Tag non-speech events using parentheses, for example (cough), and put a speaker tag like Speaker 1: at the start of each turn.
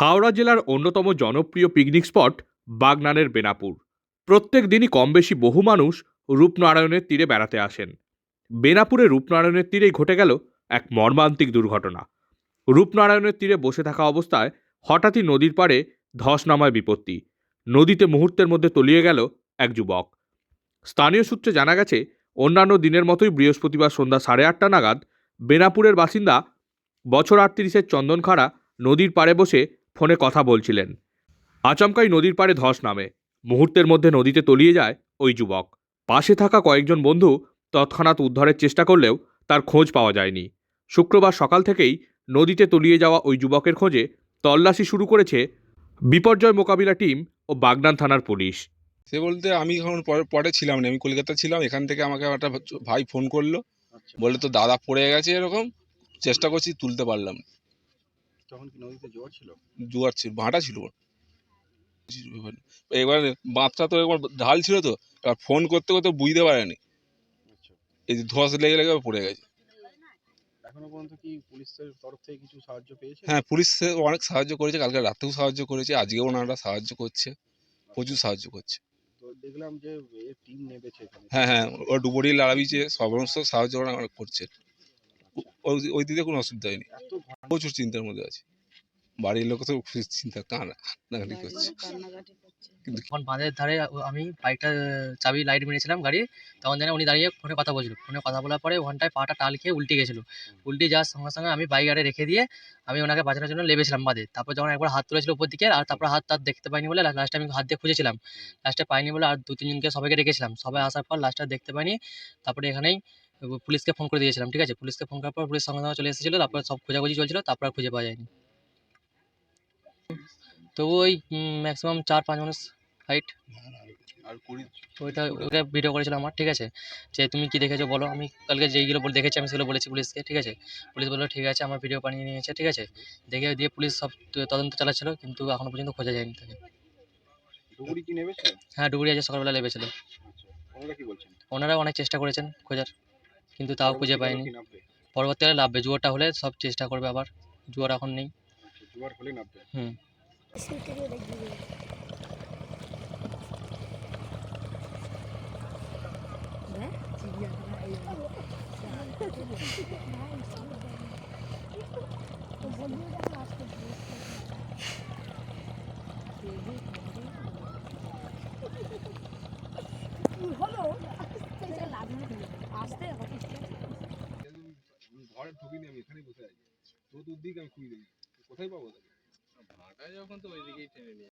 Speaker 1: হাওড়া জেলার অন্যতম জনপ্রিয় পিকনিক স্পট বাগনানের বেনাপুর। প্রত্যেক দিনই কম বেশি বহু মানুষ রূপনারায়ণের তীরে বেড়াতে আসেন। বেনাপুরে রূপনারায়ণের তীরেই ঘটে গেল এক মর্মান্তিক দুর্ঘটনা। রূপনারায়ণের তীরে বসে থাকা অবস্থায় হঠাৎই নদীর পাড়ে ধস নামায় বিপত্তি। নদীতে মুহূর্তের মধ্যে তলিয়ে গেল এক যুবক। স্থানীয় সূত্রে জানা গেছে, অন্যান্য দিনের মতোই বৃহস্পতিবার সন্ধ্যা সাড়ে আটটা নাগাদ বেনাপুরের বাসিন্দা বছর আটত্রিশের চন্দনখাড়া নদীর পাড়ে বসে ফোনে কথা বলছিলেন। আচমকাই নদীর পাড়ে ধস নামে। মুহূর্তের মধ্যে নদীতে তলিয়ে যায় ওই যুবক। পাশে থাকা কয়েকজন বন্ধু তৎক্ষণাৎ উদ্ধারের চেষ্টা করলেও তার খোঁজ পাওয়া যায়নি। শুক্রবার সকাল থেকেই নদীতে তলিয়ে যাওয়া ওই যুবকের খোঁজে তল্লাশি শুরু করেছে বিপর্যয় মোকাবিলা টিম ও বাগনান থানার পুলিশ।
Speaker 2: সে বলতে আমি এখন পরে পরে ছিলাম না আমি কলকাতা ছিলাম এখান থেকে আমাকে একটা ভাই ফোন করল। বলে তো দাদা পড়ে গেছে এরকম চেষ্টা করছি তুলতে পারলাম।
Speaker 3: তখন কি নদীতে জোয়ার ছিল?
Speaker 2: জোয়ার ছিল ভাঁটা ছিল এবার বাঁধটা তো একবার ঢাল ছিল তো এবার ফোন করতে করতে বুঝতে পারেনি।
Speaker 3: আচ্ছা।
Speaker 2: এই যে ধস লেগে লেগে পড়ে গেছে।
Speaker 3: এখনও পর্যন্ত কি পুলিশের তরফ থেকে কিছু সাহায্য পেয়েছে?
Speaker 2: হ্যাঁ পুলিশ অনেক সাহায্য করেছে কালকে রাতেও সাহায্য করেছে আজকেও ওনারা সাহায্য করছে প্রচুর সাহায্য করছে।
Speaker 3: তো দেখলাম যে টিম নেমেছে
Speaker 2: হ্যাঁ হ্যাঁ ও ডুবুরি লাড়াবিছে সমস্ত সাহায্য ওরা করছে। ওই ওই দিকে কোনো অসুবিধা হয়নি।
Speaker 3: এত
Speaker 2: প্রচুর চিন্তার মধ্যে আছে। বাড়ির লোক তো খুব চিন্তা কানা কান্নাকাটি করছে। কিন্তু
Speaker 4: তখন বাঁধের ধারে ও- আমি বাইকটা চাবি লাইট মেরেছিলাম গাড়ি তখন জানি উনি দাঁড়িয়ে ফোনে কথা বলছিল। ফোনে কথা বলার পরে ওখানটায় পাটা টাল খেয়ে উল্টে গেছিল। উল্টে যাওয়ার সঙ্গে সঙ্গে আমি বাইক আরে রেখে দিয়ে আমি ওনাকে বাঁচানোর জন্য লেবেছিলাম বাদে তারপর যখন একবার হাত তুলেছিল উপর দিকে আর তারপর হাত তার দেখতে পাইনি বলে লাস্টে আমি হাত দিয়ে খুঁজেছিলাম। লাস্টে পাইনি বলে আর দু তিনজনকে সবাইকে রেখেছিলাম সবাই আসার পর লাস্টে দেখতে পাইনি। তারপরে এখানেই পুলিশকে ফোন করে দিয়েছিলাম ঠিক আছে? পুলিশকে ফোন করার পর পুলিশ সঙ্গে সঙ্গে চলে এসেছিল তারপর সব খোঁজাখুঁজি চলছিল তারপর আর খুঁজে পাওয়া যায়নি। তো ওই ম্যাক্সিমাম চার পাঁচ মানুষ হাইট ওইটা ওইটা ভিডিও করেছিল আমার ঠিক আছে? যে তুমি কি দেখেছ বলো আমি কালকে যেইগুলো বলে দেখেছি আমি সেগুলো বলেছি পুলিশকে ঠিক আছে? পুলিশ বলল ঠিক আছে আমার ভিডিও বানিয়ে নিয়েছে ঠিক আছে? দেখে দিয়ে পুলিশ সব তদন্ত চালাচ্ছিল কিন্তু এখনও পর্যন্ত খোঁজা যায়নি তাকে। হ্যাঁ ডুবুরি আজকে সকালবেলা লেবেছিল
Speaker 3: আচ্ছা ওনারা
Speaker 4: অনেক চেষ্টা করেছেন খোঁজার। কিন্তু তাও খুঁজে
Speaker 3: পরবর্তীকালে নামবে?
Speaker 4: পরবর্তীকালে লাভবে জুয়োরটা হলে সব চেষ্টা করবে আবার। জুয়ার এখন নেই।
Speaker 3: আচ্ছা হলে নামবে।
Speaker 4: হুম (laughs)
Speaker 2: আমি এখানেই বসে আছি। চতুর্দিকে আমি খুঁজে কোথায় পাবো
Speaker 5: ভাটা যখন তো ওইদিকেই টেনে নিয়ে